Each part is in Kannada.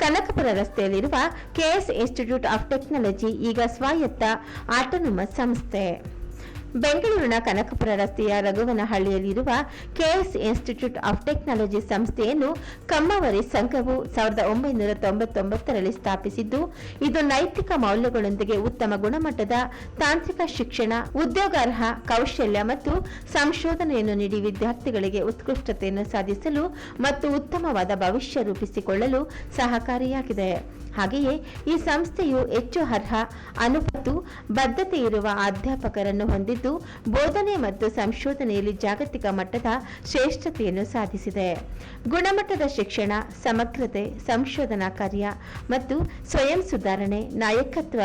ಕನಕಪುರ ರಸ್ತೆಯಲ್ಲಿರುವ ಕೆಎಸ್ ಇನ್ಸ್ಟಿಟ್ಯೂಟ್ ಆಫ್ ಟೆಕ್ನಾಲಜಿ ಈಗ ಸ್ವಾಯತ್ತ ಆಟೋನಮಸ್ ಸಂಸ್ಥೆ. ಬೆಂಗಳೂರಿನ ಕನಕಪುರ ರಸ್ತೆಯ ರಘುವನಹಳ್ಳಿಯಲ್ಲಿರುವ K S institute of technology ಸಂಸ್ಥೆಯನ್ನು ಕಮ್ಮವರಿ ಸಂಘವು ಸಾವಿರದ ಒಂಬೈನೂರ ತೊಂಬತ್ತೊಂಬತ್ತರಲ್ಲಿ ಸ್ಥಾಪಿಸಿದ್ದು, ಇದು ನೈತಿಕ ಮೌಲ್ಯಗಳೊಂದಿಗೆ ಉತ್ತಮ ಗುಣಮಟ್ಟದ ತಾಂತ್ರಿಕ ಶಿಕ್ಷಣ, ಉದ್ಯೋಗಾರ್ಹ ಕೌಶಲ್ಯ ಮತ್ತು ಸಂಶೋಧನೆಯನ್ನು ನೀಡಿ ವಿದ್ಯಾರ್ಥಿಗಳಿಗೆ ಉತ್ಕೃಷ್ಟತೆಯನ್ನು ಸಾಧಿಸಲು ಮತ್ತು ಉತ್ತಮವಾದ ಭವಿಷ್ಯ ರೂಪಿಸಿಕೊಳ್ಳಲು ಸಹಕಾರಿಯಾಗಿದೆ. ಹಾಗೆಯೇ ಈ ಸಂಸ್ಥೆಯು ಹೆಚ್ಚು ಅರ್ಹ ಅನುಪತ್ತು ಬದ್ಧತೆ ಇರುವ ಅಧ್ಯಾಪಕರನ್ನು ಹೊಂದಿದ್ದು ಬೋಧನೆ ಮತ್ತು ಸಂಶೋಧನೆಯಲ್ಲಿ ಜಾಗತಿಕ ಮಟ್ಟದ ಶ್ರೇಷ್ಠತೆಯನ್ನು ಸಾಧಿಸಿದೆ. ಗುಣಮಟ್ಟದ ಶಿಕ್ಷಣ, ಸಮಗ್ರತೆ, ಸಂಶೋಧನಾ ಕಾರ್ಯ ಮತ್ತು ಸ್ವಯಂ ಸುಧಾರಣೆ, ನಾಯಕತ್ವ,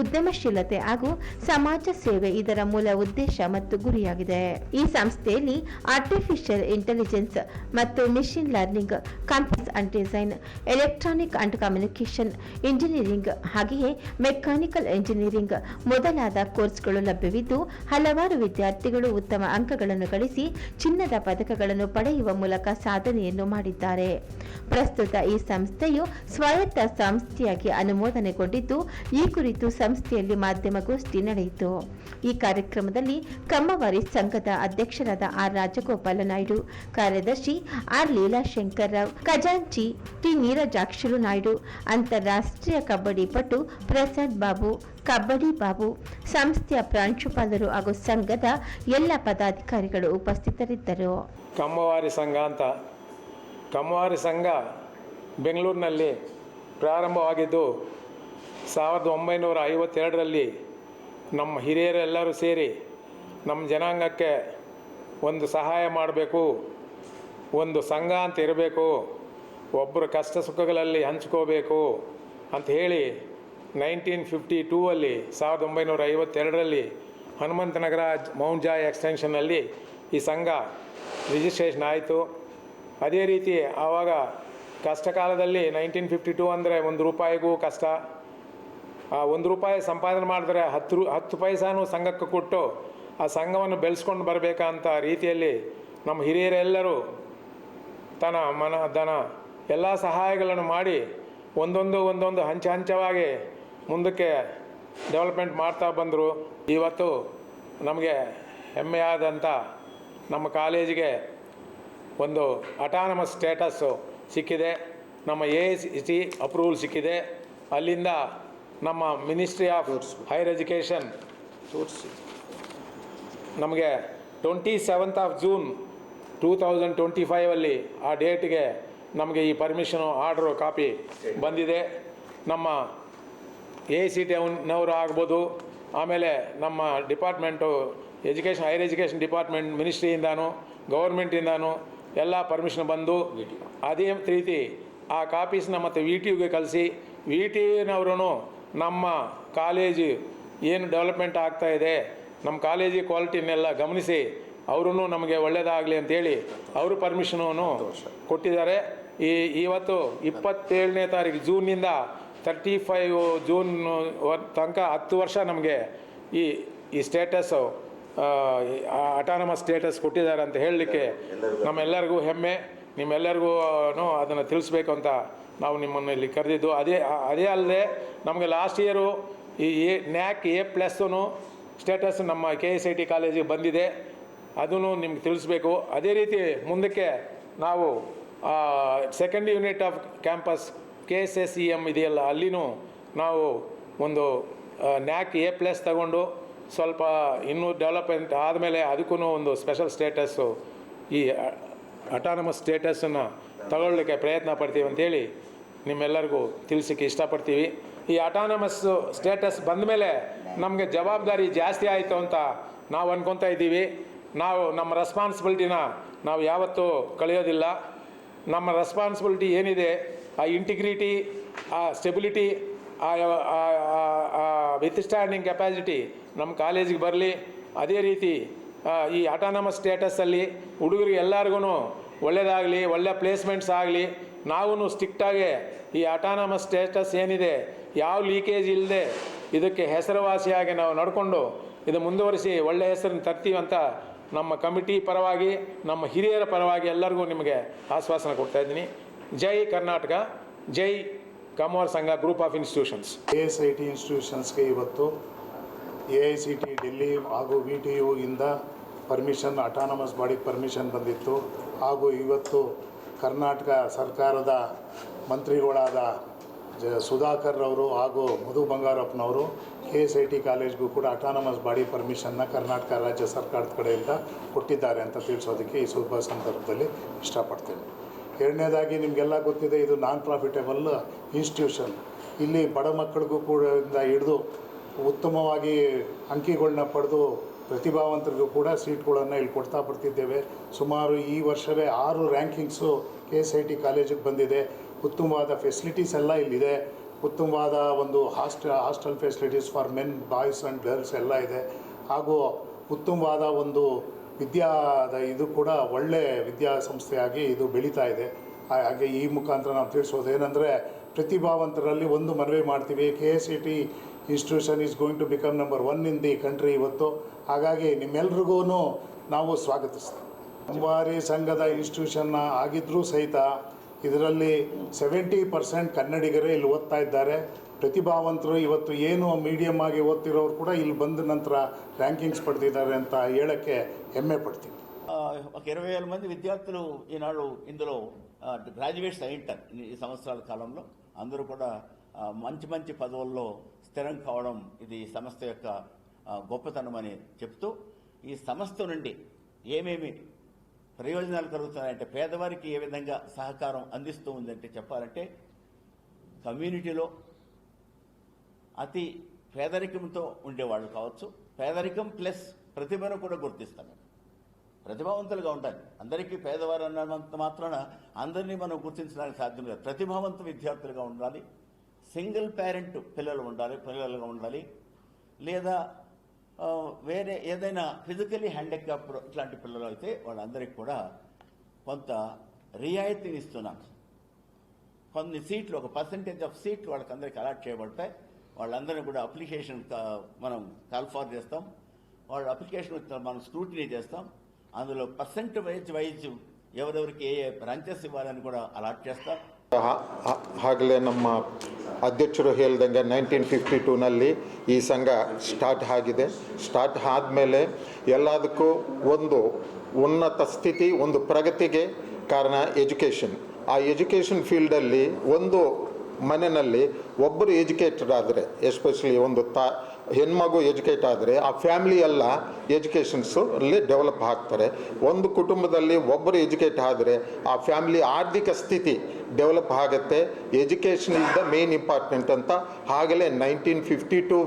ಉದ್ಯಮಶೀಲತೆ ಹಾಗೂ ಸಮಾಜ ಸೇವೆ ಇದರ ಮೂಲ ಉದ್ದೇಶ ಮತ್ತು ಗುರಿಯಾಗಿದೆ. ಈ ಸಂಸ್ಥೆಯಲ್ಲಿ ಆರ್ಟಿಫಿಷಿಯಲ್ ಇಂಟೆಲಿಜೆನ್ಸ್ ಮತ್ತು machine learning computer and design electronic and communication engineering. ಹಾಗೆಯೇ ಮೆಕ್ಯಾನಿಕಲ್ ಇಂಜಿನಿಯರಿಂಗ್ ಮೊದಲಾದ ಕೋರ್ಸ್ಗಳು ಲಭ್ಯವಿದ್ದು, ಹಲವಾರು ವಿದ್ಯಾರ್ಥಿಗಳು ಉತ್ತಮ ಅಂಕಗಳನ್ನು ಗಳಿಸಿ ಚಿನ್ನದ ಪದಕಗಳನ್ನು ಪಡೆಯುವ ಮೂಲಕ ಸಾಧನೆಯನ್ನು ಮಾಡಿದ್ದಾರೆ. ಪ್ರಸ್ತುತ ಈ ಸಂಸ್ಥೆಯು ಸ್ವಾಯತ್ತ ಸಂಸ್ಥೆಯಾಗಿ ಅನುಮೋದನೆಗೊಂಡಿದ್ದು, ಈ ಕುರಿತು ಸಂಸ್ಥೆಯಲ್ಲಿ ಮಾಧ್ಯಮಗೋಷ್ಠಿ ನಡೆಯಿತು. ಈ ಕಾರ್ಯಕ್ರಮದಲ್ಲಿ ಕಮ್ಮವಾರಿ ಸಂಘದ ಅಧ್ಯಕ್ಷರಾದ ಆರ್ ರಾಜಗೋಪಾಲ ನಾಯ್ಡು ಕಾರ್ಯದರ್ಶಿ ಆರ್ ಲೀಲಾಶಂಕರ್ ರಾವ್, ಖಜಾಂಚಿ ಟಿ ನೀರಜಾಕ್ಷರು ನಾಯ್ಡು, ಅಂತಾರಾಷ್ಟ್ರೀಯ ಕಬಡ್ಡಿ ಪಟು ಪ್ರಸಾದ್ ಬಾಬು, ಕಬಡ್ಡಿ ಬಾಬು, ಸಂಸ್ಥೆಯ ಪ್ರಾಂಶುಪಾಲರು ಹಾಗೂ ಸಂಘದ ಎಲ್ಲ ಪದಾಧಿಕಾರಿಗಳು ಉಪಸ್ಥಿತರಿದ್ದರು. ಕಮ್ಮವಾರಿ ಸಂಘ ಅಂತ. ಕಮ್ಮವಾರಿ ಸಂಘ ಬೆಂಗಳೂರಿನಲ್ಲಿ ಪ್ರಾರಂಭವಾಗಿದ್ದು ಸಾವಿರದ ಒಂಬೈನೂರ ಐವತ್ತೆರಡರಲ್ಲಿ ನಮ್ಮ ಹಿರಿಯರೆಲ್ಲರೂ ಸೇರಿ ನಮ್ಮ ಜನಾಂಗಕ್ಕೆ ಒಂದು ಸಹಾಯ ಮಾಡಬೇಕು, ಒಂದು ಸಂಘ ಅಂತ ಇರಬೇಕು. ಒಬ್ಬರು ಕಷ್ಟ ಸುಖಗಳಲ್ಲಿ ಹಂಚ್ಕೋಬೇಕು ಅಂತ ಹೇಳಿ ನೈನ್ಟೀನ್ ಫಿಫ್ಟಿ ಟೂ ಅಲ್ಲಿ ಸಾವಿರದ ಒಂಬೈನೂರ ಐವತ್ತೆರಡರಲ್ಲಿ ಹನುಮಂತನಗರ ಮೌಂಟ್ ಜಾಯ್ ಎಕ್ಸ್ಟೆನ್ಷನ್ನಲ್ಲಿ ಈ ಸಂಘ ರಿಜಿಸ್ಟ್ರೇಷನ್ ಆಯಿತು. ಅದೇ ರೀತಿ ಆವಾಗ ಕಷ್ಟ ಕಾಲದಲ್ಲಿ ನೈನ್ಟೀನ್ ಫಿಫ್ಟಿ ಟೂ ಅಂದರೆ ಒಂದು ರೂಪಾಯಿಗೂ ಕಷ್ಟ. ಆ ಒಂದು ರೂಪಾಯಿ ಸಂಪಾದನೆ ಮಾಡಿದ್ರೆ ಹತ್ತು ರೂ, ಹತ್ತು ಪೈಸಾನು ಸಂಘಕ್ಕೆ ಕೊಟ್ಟು ಆ ಸಂಘವನ್ನು ಬೆಳೆಸ್ಕೊಂಡು ಬರಬೇಕಂತ ರೀತಿಯಲ್ಲಿ ನಮ್ಮ ಹಿರಿಯರೆಲ್ಲರೂ ತನ ಮನ ಧನ ಎಲ್ಲ ಸಹಾಯಗಳನ್ನು ಮಾಡಿ ಒಂದೊಂದು ಒಂದೊಂದು ಹಂಚ ಹಂಚವಾಗಿ ಮುಂದಕ್ಕೆ ಡೆವಲಪ್ಮೆಂಟ್ ಮಾಡ್ತಾ ಬಂದರು. ಇವತ್ತು ನಮಗೆ ಹೆಮ್ಮೆಯಾದಂಥ ನಮ್ಮ ಕಾಲೇಜಿಗೆ ಒಂದು ಅಟಾನಮಸ್ ಸ್ಟೇಟಸ್ಸು ಸಿಕ್ಕಿದೆ. ನಮ್ಮ ಎ ಸಿ ಅಪ್ರೂವಲ್ ಸಿಕ್ಕಿದೆ. ಅಲ್ಲಿಂದ ನಮ್ಮ ಮಿನಿಸ್ಟ್ರಿ ಆಫ್ ಹೈಯರ್ ಎಜುಕೇಷನ್ ನಮಗೆ twenty seventh of June two thousand twenty ಫೈವಲ್ಲಿ ಆ ಡೇಟ್ಗೆ ನಮಗೆ ಈ ಪರ್ಮಿಷನು ಆರ್ಡ್ರು ಕಾಪಿ ಬಂದಿದೆ. ನಮ್ಮ ಎ ಸಿ ಟಿ ಅವ್ನವ್ರು ಆಗ್ಬೋದು. ಆಮೇಲೆ ನಮ್ಮ department education higher education department ಮಿನಿಸ್ಟ್ರಿಯಿಂದಾನು ಗೌರ್ಮೆಂಟಿಂದಾನು ಎಲ್ಲ ಪರ್ಮಿಷನ್ ಬಂದು ಅದೇ ರೀತಿ ಆ ಕಾಪೀಸ್ನ ಮತ್ತು ವಿ ಟಿ ಯುಗೆ ಕಲಿಸಿ ವಿ ಟಿನವರು ನಮ್ಮ ಕಾಲೇಜು ಏನು ಡೆವಲಪ್ಮೆಂಟ್ ಆಗ್ತಾ ಇದೆ, ನಮ್ಮ ಕಾಲೇಜಿ ಕ್ವಾಲಿಟಿನೆಲ್ಲ ಗಮನಿಸಿ. ಅವರು ನಮಗೆ ಒಳ್ಳೆಯದಾಗಲಿ ಅಂತೇಳಿ ಅವರು ಪರ್ಮಿಷನನ್ನು ಕೊಟ್ಟಿದ್ದಾರೆ. ಈ ಇವತ್ತು ಇಪ್ಪತ್ತೇಳನೇ ತಾರೀಕು ಜೂನಿಂದ ತರ್ಟಿ ಫೈವ್ ಜೂನ್ ತನಕ ಹತ್ತು ವರ್ಷ ನಮಗೆ ಈ ಈ ಸ್ಟೇಟಸ್ಸು ಅಟಾನಮಸ್ ಸ್ಟೇಟಸ್ ಕೊಟ್ಟಿದ್ದಾರೆ ಅಂತ ಹೇಳಲಿಕ್ಕೆ ನಮ್ಮೆಲ್ಲರಿಗೂ ಹೆಮ್ಮೆ. ನಿಮ್ಮೆಲ್ಲರಿಗೂ ಅದನ್ನು ತಿಳಿಸ್ಬೇಕು ಅಂತ ನಾವು ನಿಮ್ಮನ್ನು ಇಲ್ಲಿ ಕರೆದಿದ್ದು. ಅದೇ ಅದೇ ಅಲ್ಲದೆ ನಮಗೆ ಲಾಸ್ಟ್ ಇಯರು ಈ A NAAC A plus status ನಮ್ಮ ಕೆ ಎಸ್ ಐ ಟಿ ಕಾಲೇಜಿಗೆ ಬಂದಿದೆ. ಅದನ್ನು ನಿಮ್ಗೆ ತಿಳಿಸ್ಬೇಕು. ಅದೇ ರೀತಿ ಮುಂದಕ್ಕೆ ನಾವು second unit of campus K S S E M ಇದೆಯಲ್ಲ, ಅಲ್ಲಿನೂ ನಾವು ಒಂದು ನ್ಯಾಕ್ ಎ ಪ್ಲಸ್ ತಗೊಂಡು ಸ್ವಲ್ಪ ಇನ್ನೂ ಡೆವಲಪ್ಮೆಂಟ್ ಆದಮೇಲೆ ಅದಕ್ಕೂ ಒಂದು ಸ್ಪೆಷಲ್ ಸ್ಟೇಟಸ್ಸು ಈ ಅಟಾನಮಸ್ ಸ್ಟೇಟಸನ್ನು ತಗೊಳ್ಳಿಕ್ಕೆ ಪ್ರಯತ್ನ ಪಡ್ತೀವಿ ಅಂತೇಳಿ ನಿಮ್ಮೆಲ್ಲರಿಗೂ ತಿಳಿಸಿಕ್ಕೆ ಇಷ್ಟಪಡ್ತೀವಿ. ಈ ಅಟಾನಮಸ್ ಸ್ಟೇಟಸ್ ಬಂದ ಮೇಲೆ ನಮಗೆ ಜವಾಬ್ದಾರಿ ಜಾಸ್ತಿ ಆಯಿತು ಅಂತ ನಾವು ಅನ್ಕೊತಾ ಇದ್ದೀವಿ. ನಾವು ನಮ್ಮ ರೆಸ್ಪಾನ್ಸಿಬಿಲಿಟಿನ ನಾವು ಯಾವತ್ತೂ ಕಳೆಯೋದಿಲ್ಲ. ನಮ್ಮ ರೆಸ್ಪಾನ್ಸಿಬಿಲಿಟಿ ಏನಿದೆ? ಆ ಇಂಟಿಗ್ರಿಟಿ ಆ ಸ್ಟೆಬಿಲಿಟಿ ಆ ವಿತ್ಸ್ಟ್ಯಾಂಡಿಂಗ್ ಕೆಪಾಸಿಟಿ ನಮ್ಮ ಕಾಲೇಜಿಗೆ ಬರಲಿ. ಅದೇ ರೀತಿ ಈ ಅಟಾನಮಸ್ ಸ್ಟೇಟಸ್ಸಲ್ಲಿ ಹುಡುಗರಿಗೆ ಎಲ್ಲರಿಗೂ ಒಳ್ಳೆಯದಾಗಲಿ ಒಳ್ಳೆ ಪ್ಲೇಸ್ಮೆಂಟ್ಸ್ ಆಗಲಿ ನಾವು ಸ್ಟಿಕ್ಟಾಗೆ ಈ ಅಟಾನಮಸ್ ಸ್ಟೇಟಸ್ ಏನಿದೆ, ಯಾವ ಲೀಕೇಜ್ ಇಲ್ಲದೆ ಇದಕ್ಕೆ ಹೆಸರುವಾಸಿಯಾಗಿ ನಾವು ನಡ್ಕೊಂಡು, ಇದು ಮುಂದುವರಿಸಿ ಒಳ್ಳೆಯ ಹೆಸರನ್ನು ತರ್ತೀವಂತ ನಮ್ಮ ಕಮಿಟಿ ಪರವಾಗಿ, ನಮ್ಮ ಹಿರಿಯರ ಪರವಾಗಿ ಎಲ್ಲರಿಗೂ ನಿಮಗೆ ಆಶ್ವಾಸನೆ ಕೊಡ್ತಾ ಇದ್ದೀನಿ. ಜೈ ಕರ್ನಾಟಕ, ಜೈ ಕಮೋರ್ ಸಂಘ group of institutions A S I T ಇನ್ಸ್ಟಿಟ್ಯೂಷನ್ಸ್ಗೆ ಇವತ್ತು A I C T Delhi ಹಾಗೂ ವಿ ಟಿ ಯು ಇಂದ ಪರ್ಮಿಷನ್ ಅಟಾನಮಸ್ ಬಾಡಿಗೆ ಪರ್ಮಿಷನ್ ಬಂದಿತ್ತು. ಹಾಗೂ ಇವತ್ತು ಕರ್ನಾಟಕ ಸರ್ಕಾರದ ಮಂತ್ರಿಗಳಾದ ಜ ಸುಧಾಕರ್ ಅವರು ಹಾಗೂ ಮಧು ಬಂಗಾರಪ್ಪನವರು ಕೆ ಎಸ್ ಐ ಟಿ ಕಾಲೇಜ್ಗೂ ಕೂಡ ಅಟಾನಮಸ್ ಬಾಡಿ ಪರ್ಮಿಷನ್ನ ಕರ್ನಾಟಕ ರಾಜ್ಯ ಸರ್ಕಾರದ ಕಡೆಯಿಂದ ಕೊಟ್ಟಿದ್ದಾರೆ ಅಂತ ತಿಳಿಸೋದಕ್ಕೆ ಈ ಸ್ವಲ್ಪ ಸಂದರ್ಭದಲ್ಲಿ ಇಷ್ಟಪಡ್ತೇನೆ. ಎರಡನೇದಾಗಿ ನಿಮಗೆಲ್ಲ ಗೊತ್ತಿದೆ, ಇದು ನಾನ್ ಪ್ರಾಫಿಟೇಬಲ್ ಇನ್ಸ್ಟಿಟ್ಯೂಷನ್ ಇಲ್ಲಿ ಬಡ ಮಕ್ಕಳಿಗೂ ಕೂಡ ಹಿಡಿದು ಉತ್ತಮವಾಗಿ ಅಂಕಿಗಳನ್ನ ಪಡೆದು ಪ್ರತಿಭಾವಂತರಿಗೂ ಕೂಡ ಸೀಟ್ಗಳನ್ನು ಇಲ್ಲಿ ಕೊಡ್ತಾ ಬರ್ತಿದ್ದೇವೆ. ಸುಮಾರು ಈ ವರ್ಷವೇ ಆರು rankings K S I T ಕಾಲೇಜಿಗೆ ಬಂದಿದೆ. ಉತ್ತಮವಾದ ಫೆಸಿಲಿಟೀಸ್ ಎಲ್ಲ ಇಲ್ಲಿದೆ. ಉತ್ತಮವಾದ ಒಂದು hostel hostel facilities for men boys and girls ಎಲ್ಲ ಇದೆ. ಹಾಗೂ ಉತ್ತಮವಾದ ಒಂದು ವಿದ್ಯಾದ ಇದು ಕೂಡ ಒಳ್ಳೆ ವಿದ್ಯಾಸಂಸ್ಥೆಯಾಗಿ ಇದು ಬೆಳೀತಾ ಇದೆ. ಹಾಗೆ ಈ ಮುಖಾಂತರ ನಾವು ತಿಳಿಸೋದು ಏನಂದರೆ, ಪ್ರತಿಭಾವಂತರಲ್ಲಿ ಒಂದು ಮನವಿ ಮಾಡ್ತೀವಿ. K S C T institution is going to become number one in the country ಇವತ್ತು. ಹಾಗಾಗಿ ನಿಮ್ಮೆಲ್ರಿಗೂ ನಾವು ಸ್ವಾಗತಿಸ್ತೀವಿ. ಅಂಬಾರಿ ಸಂಘದ ಇನ್ಸ್ಟಿಟ್ಯೂಷನ್ನ ಆಗಿದ್ದರೂ ಸಹಿತ ಇದರಲ್ಲಿ ಸೆವೆಂಟಿ ಪರ್ಸೆಂಟ್ ಕನ್ನಡಿಗರೇ ಇಲ್ಲಿ ಓದ್ತಾ ಇದ್ದಾರೆ ಪ್ರತಿಭಾವಂತರು ಇವತ್ತು ಏನು ಮೀಡಿಯಮ್ ಆಗಿ ಓದ್ತಿರೋರು ಕೂಡ ಇಲ್ಲಿ ಬಂದ ನಂತರ ర్యాంకింగ్స్ పడుతున్నారు ಅಂತ ಹೇಳಕ್ಕೆ ಹೆಮ್ಮೆ పడుతుంది ఆ, ఒక ఇరవై వేల మంది విద్యార్థులు ఈనాడు ఇందులో ఆ, గ్రాడ్యుయేట్స్ అయింటారు ఈ సంవత్సరాల కాలంలో అందరూ కూడా ఆ, మంచి మంచి పదవుల్లో స్థిరం కావడం ఇది ఈ సంస్థ యొక్క ఆ, గొప్పతనం అని చెప్తూ ఈ సంస్థ నుండి ఏమేమి ప్రయోజనాలు కలుగుతున్నాయంటే పేదవారికి ఏ విధంగా సహకారం అందిస్తూ ఉందంటే చెప్పాలంటే కమ్యూనిటీలో అతి పేదరికంతో ఉండేవాళ్ళు కావచ్చు. పేదరికం ప్లస్ ప్రతిభను కూడా గుర్తిస్తాం మేము. ప్రతిభావంతులుగా ఉండాలి. అందరికీ పేదవారు అన్నంత మాత్రాన అందరినీ మనం గుర్తించడానికి సాధ్యం లేదు. ప్రతిభావంత విద్యార్థులుగా ఉండాలి. సింగిల్ పేరెంట్ పిల్లలు ఉండాలి పిల్లలుగా ఉండాలి. లేదా వేరే ఏదైనా ఫిజికలీ హ్యాండిక్యాప్ ఇట్లాంటి పిల్లలు అయితే వాళ్ళందరికీ కూడా కొంత రియాయితీని ఇస్తున్నాం. కొన్ని సీట్లు ఒక పర్సంటేజ్ ఆఫ్ సీట్లు వాళ్ళకి అందరికీ అలాట్ చేయబడతాయి. వాళ్ళందరినీ కూడా అప్లికేషన్ మనం కాల్ఫార్ చేస్తాం. వాళ్ళ అప్లికేషన్ మనం స్క్రూటినీ చేస్తాం. అందులో పర్సెంట్ వైజ్ వైజ్ ఎవరెవరికి ఏ ఏ బ్రాంచెస్ ఇవ్వాలని కూడా అలాట్ చేస్తాం. హాగలేనమ్మ ಅಧ್ಯಕ್ಷರು ಹೇಳ್ದಂಗೆ ನೈನ್ಟೀನ್ ಫಿಫ್ಟಿ ಟೂನಲ್ಲಿ ಈ ಸಂಘ ಸ್ಟಾರ್ಟ್ ಆಗಿದೆ. ಸ್ಟಾರ್ಟ್ ಆದಮೇಲೆ ಎಲ್ಲದಕ್ಕೂ ಒಂದು ಉನ್ನತ ಸ್ಥಿತಿ, ಒಂದು ಪ್ರಗತಿಗೆ ಕಾರಣ ಎಜುಕೇಷನ್. ಆ ಎಜುಕೇಷನ್ ಫೀಲ್ಡಲ್ಲಿ ಒಂದು ಮನೆಯಲ್ಲಿ ಒಬ್ಬರು ಎಜುಕೇಟೆಡ್ ಆದರೆ, ಎಸ್ಪೆಷಲಿ ಒಂದು ತಾ ಹೆಣ್ಮಗು ಎಜುಕೇಟ್ ಆದರೆ ಆ ಫ್ಯಾಮಿಲಿ ಎಲ್ಲ ಎಜುಕೇಷನ್ಸು ಅಲ್ಲಿ ಡೆವಲಪ್ ಆಗ್ತಾರೆ. ಒಂದು ಕುಟುಂಬದಲ್ಲಿ ಒಬ್ಬರು ಎಜುಕೇಟ್ ಆದರೆ ಆ ಫ್ಯಾಮಿಲಿ ಆರ್ಥಿಕ ಸ್ಥಿತಿ ಡೆವಲಪ್ ಆಗುತ್ತೆ. Education is the main important ಅಂತ ಆಗಲೇ ನೈನ್ಟೀನ್ ಫಿಫ್ಟಿ ಟು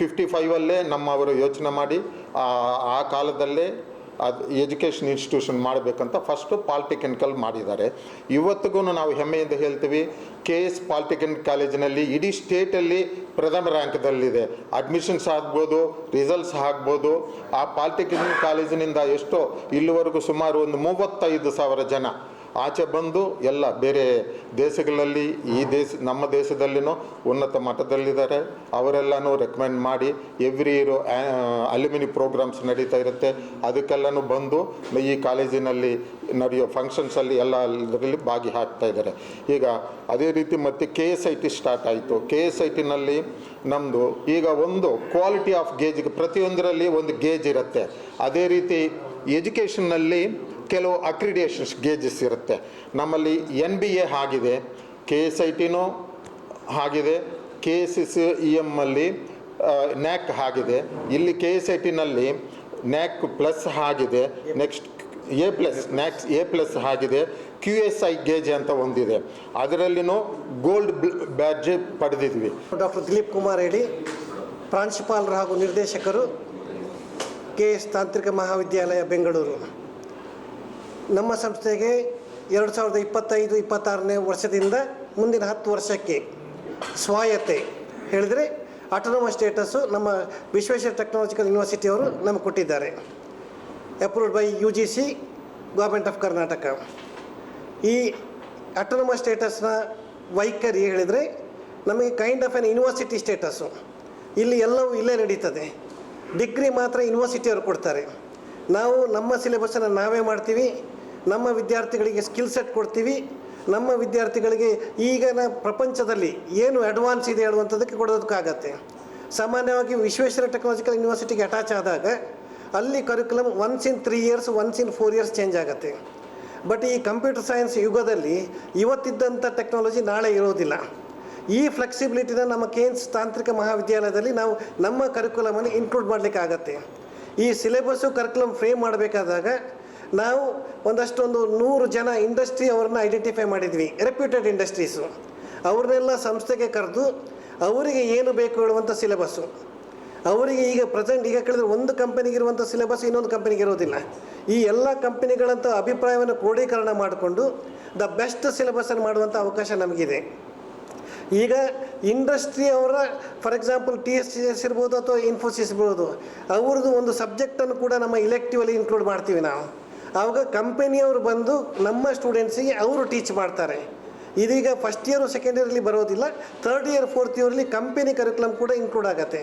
ಫಿಫ್ಟಿ ಫೈವಲ್ಲೇ ನಮ್ಮವರು ಯೋಚನೆ ಮಾಡಿ, ಆ ಆ ಕಾಲದಲ್ಲೇ ಅದು ಎಜುಕೇಷನ್ ಇನ್ಸ್ಟಿಟ್ಯೂಷನ್ ಮಾಡಬೇಕಂತ ಫಸ್ಟು ಪಾಲಿಟೆಕ್ನಿಕಲ್ ಮಾಡಿದ್ದಾರೆ. ಇವತ್ತಿಗೂ ನಾವು ಹೆಮ್ಮೆಯಿಂದ ಹೇಳ್ತೀವಿ ಕೆ ಎಸ್ ಪಾಲಿಟೆಕ್ನಿಕ್ ಕಾಲೇಜಿನಲ್ಲಿ ಇಡೀ ಸ್ಟೇಟಲ್ಲಿ ಪ್ರಥಮ ರ್ಯಾಂಕ್ದಲ್ಲಿದೆ ಅಡ್ಮಿಷನ್ಸ್ ಆಗ್ಬೋದು ರಿಸಲ್ಟ್ಸ್ ಆಗ್ಬೋದು. ಆ ಪಾಲಿಟೆಕ್ನಿಕ್ ಕಾಲೇಜಿನಿಂದ ಎಷ್ಟೋ, ಇಲ್ಲಿವರೆಗೂ ಸುಮಾರು ಒಂದು ಮೂವತ್ತೈದು ಸಾವಿರ ಜನ ಆಚೆ ಬಂದು ಎಲ್ಲ ಬೇರೆ ದೇಶಗಳಲ್ಲಿ ಈ ದೇಶ, ನಮ್ಮ ದೇಶದಲ್ಲಿನೂ ಉನ್ನತ ಮಟ್ಟದಲ್ಲಿದ್ದಾರೆ. ಅವರೆಲ್ಲನೂ ರೆಕಮೆಂಡ್ ಮಾಡಿ ಎವ್ರಿ ಇಯರು ಅಲ್ಯೂಮಿನಿ ಪ್ರೋಗ್ರಾಮ್ಸ್ ನಡೀತಾ ಇರುತ್ತೆ. ಅದಕ್ಕೆಲ್ಲನೂ ಬಂದು ಈ ಕಾಲೇಜಿನಲ್ಲಿ ನಡೆಯೋ ಫಂಕ್ಷನ್ಸಲ್ಲಿ ಎಲ್ಲ ಇದರಲ್ಲಿ ಭಾಗಿ ಹಾಕ್ತಾ ಇದ್ದಾರೆ. ಈಗ ಅದೇ ರೀತಿ ಮತ್ತೆ K S I T start ಆಯಿತು. ಕೆ ಎಸ್ ಐ ಟಿನಲ್ಲಿ ನಮ್ಮದು ಈಗ ಒಂದು ಕ್ವಾಲಿಟಿ ಆಫ್ ಗೇಜ್ಗೆ ಪ್ರತಿಯೊಂದರಲ್ಲಿ ಒಂದು ಗೇಜ್ ಇರುತ್ತೆ. ಅದೇ ರೀತಿ ಎಜುಕೇಷನ್ನಲ್ಲಿ ಕೆಲವು ಅಕ್ರಿಡೇಷನ್ಸ್ ಗೇಜಸ್ ಇರುತ್ತೆ. ನಮ್ಮಲ್ಲಿ ಎನ್ ಬಿ ಎ ಆಗಿದೆ ಕೆ ಎಸ್ ಐ ಟಿನೂ ಆಗಿದೆ ಕೆ ಎಸ್ ಎಸ್ ಇ ಎಮ್ಮಲ್ಲಿ ನ್ಯಾಕ್ ಆಗಿದೆ ಇಲ್ಲಿ ಕೆ ಎಸ್ ಐ ಟಿನಲ್ಲಿ ನ್ಯಾಕ್ ಪ್ಲಸ್ ಆಗಿದೆ next A plus NAACs A plus ಆಗಿದೆ ಕ್ಯೂ ಎಸ್ ಐ ಗೇಜ್ ಅಂತ ಒಂದಿದೆ. ಅದರಲ್ಲಿನೂ ಗೋಲ್ಡ್ ಬ್ಯಾಡ್ಜ್ ಪಡೆದಿದ್ವಿ. ಡಾಕ್ಟರ್ ದಿಲೀಪ್ ಕುಮಾರ್ ಹೇಳಿ, ಪ್ರಾಂಶುಪಾಲರು ಹಾಗೂ ನಿರ್ದೇಶಕರು ಕೆ ಎಸ್ ತಾಂತ್ರಿಕ ಮಹಾವಿದ್ಯಾಲಯ, ಬೆಂಗಳೂರು. ನಮ್ಮ ಸಂಸ್ಥೆಗೆ ಎರಡು ಸಾವಿರದ ಇಪ್ಪತ್ತೈದು, ಇಪ್ಪತ್ತಾರನೇ ವರ್ಷದಿಂದ ಮುಂದಿನ ಹತ್ತು ವರ್ಷಕ್ಕೆ ಸ್ವಾಯತ್ತೆ. ಹೇಳಿದರೆ ಆಟೋನಮಸ್ ಸ್ಟೇಟಸ್ಸು ನಮ್ಮ ವಿಶ್ವೇಶ್ವರ ಟೆಕ್ನಾಲಜಿಕಲ್ ಯೂನಿವರ್ಸಿಟಿಯವರು ನಮಗೆ ಕೊಟ್ಟಿದ್ದಾರೆ. Approved by U G C government of Karnataka ಈ ಅಟೋನಮಸ್ ಸ್ಟೇಟಸ್ನ ವೈಖರಿ ಹೇಳಿದರೆ ನಮಗೆ kind of an university status ಇಲ್ಲಿ ಎಲ್ಲವೂ ಇಲ್ಲೇ ನಡೀತದೆ. ಡಿಗ್ರಿ ಮಾತ್ರ ಯೂನಿವರ್ಸಿಟಿಯವರು ಕೊಡ್ತಾರೆ. ನಾವು ನಮ್ಮ ಸಿಲೆಬಸ್ಸನ್ನು ನಾವೇ ಮಾಡ್ತೀವಿ. ನಮ್ಮ ವಿದ್ಯಾರ್ಥಿಗಳಿಗೆ ಸ್ಕಿಲ್ ಸೆಟ್ ಕೊಡ್ತೀವಿ. ನಮ್ಮ ವಿದ್ಯಾರ್ಥಿಗಳಿಗೆ ಈಗಿನ ಪ್ರಪಂಚದಲ್ಲಿ ಏನು ಅಡ್ವಾನ್ಸ್ ಇದೆ ಹೇಳುವಂಥದ್ದಕ್ಕೆ ಕೊಡೋದಕ್ಕಾಗತ್ತೆ. ಸಾಮಾನ್ಯವಾಗಿ ವಿಶ್ವೇಶ್ವರ ಟೆಕ್ನಾಲಜಿಕಲ್ ಯೂನಿವರ್ಸಿಟಿಗೆ ಅಟ್ಯಾಚ್ ಆದಾಗ ಅಲ್ಲಿ curriculum once in three years once in four years change ಆಗುತ್ತೆ. ಬಟ್ ಈ ಕಂಪ್ಯೂಟರ್ ಸೈನ್ಸ್ ಯುಗದಲ್ಲಿ ಇವತ್ತಿದ್ದಂಥ ಟೆಕ್ನಾಲಜಿ ನಾಳೆ ಇರೋದಿಲ್ಲ. ಈ ಫ್ಲೆಕ್ಸಿಬಿಲಿಟಿನ ನಮ್ಮ ಕೇನ್ಸ್ ತಾಂತ್ರಿಕ ಮಹಾವಿದ್ಯಾಲಯದಲ್ಲಿ ನಾವು ನಮ್ಮ ಕರಿಕ್ಯುಲಮನ್ನು ಇನ್ಕ್ಲೂಡ್ ಮಾಡಲಿಕ್ಕಾಗತ್ತೆ. ಈ ಸಿಲೆಬಸ್ಸು ಕರಿಕ್ಯುಲಮ್ ಫ್ರೇಮ್ ಮಾಡಬೇಕಾದಾಗ ನಾವು ಒಂದಷ್ಟೊಂದು ನೂರು ಜನ ಇಂಡಸ್ಟ್ರಿ ಅವ್ರನ್ನ ಐಡೆಂಟಿಫೈ ಮಾಡಿದ್ವಿ ರೆಪ್ಯೂಟೆಡ್ ಇಂಡಸ್ಟ್ರೀಸು ಅವ್ರನ್ನೆಲ್ಲ ಸಂಸ್ಥೆಗೆ ಕರೆದು ಅವರಿಗೆ ಏನು ಬೇಕು ಹೇಳುವಂಥ ಸಿಲೆಬಸ್ಸು ಅವರಿಗೆ ಈಗ ಪ್ರೆಸೆಂಟ್ ಈಗ ಕೇಳಿದ್ರೆ ಒಂದು ಕಂಪನಿಗೆ ಇರುವಂಥ ಸಿಲೆಬಸ್ ಇನ್ನೊಂದು ಕಂಪನಿಗೆ ಇರೋದಿಲ್ಲ ಈ ಎಲ್ಲ ಕಂಪನಿಗಳಂಥ ಅಭಿಪ್ರಾಯವನ್ನು ಕ್ರೋಢೀಕರಣ ಮಾಡಿಕೊಂಡು ದ ಬೆಸ್ಟ್ ಸಿಲೆಬಸ್ಸನ್ನು ಮಾಡುವಂಥ ಅವಕಾಶ ನಮಗಿದೆ. ಈಗ ಇಂಡಸ್ಟ್ರಿ ಅವರ for example T S S ಇರ್ಬೋದು ಅಥವಾ ಇನ್ಫೋಸಿಸ್ ಇರ್ಬೋದು, ಅವ್ರದ್ದು ಒಂದು ಸಬ್ಜೆಕ್ಟನ್ನು ಕೂಡ ನಮ್ಮ ಇಲೆಕ್ಟಿವಲ್ಲಿ ಇನ್ಕ್ಲೂಡ್ ಮಾಡ್ತೀವಿ ನಾವು. ಆವಾಗ ಕಂಪನಿಯವರು ಬಂದು ನಮ್ಮ ಸ್ಟೂಡೆಂಟ್ಸಿಗೆ ಅವರು ಟೀಚ್ ಮಾಡ್ತಾರೆ. ಇದೀಗ ಫಸ್ಟ್ ಇಯರು ಸೆಕೆಂಡ್ ಇಯರಲ್ಲಿ ಬರೋದಿಲ್ಲ ಥರ್ಡ್ ಇಯರ್ ಫೋರ್ತ್ ಇಯರಲ್ಲಿ ಕಂಪನಿ ಕರಿಕ್ಯುಲಮ್ ಕೂಡ ಇನ್ಕ್ಲೂಡ್ ಆಗುತ್ತೆ.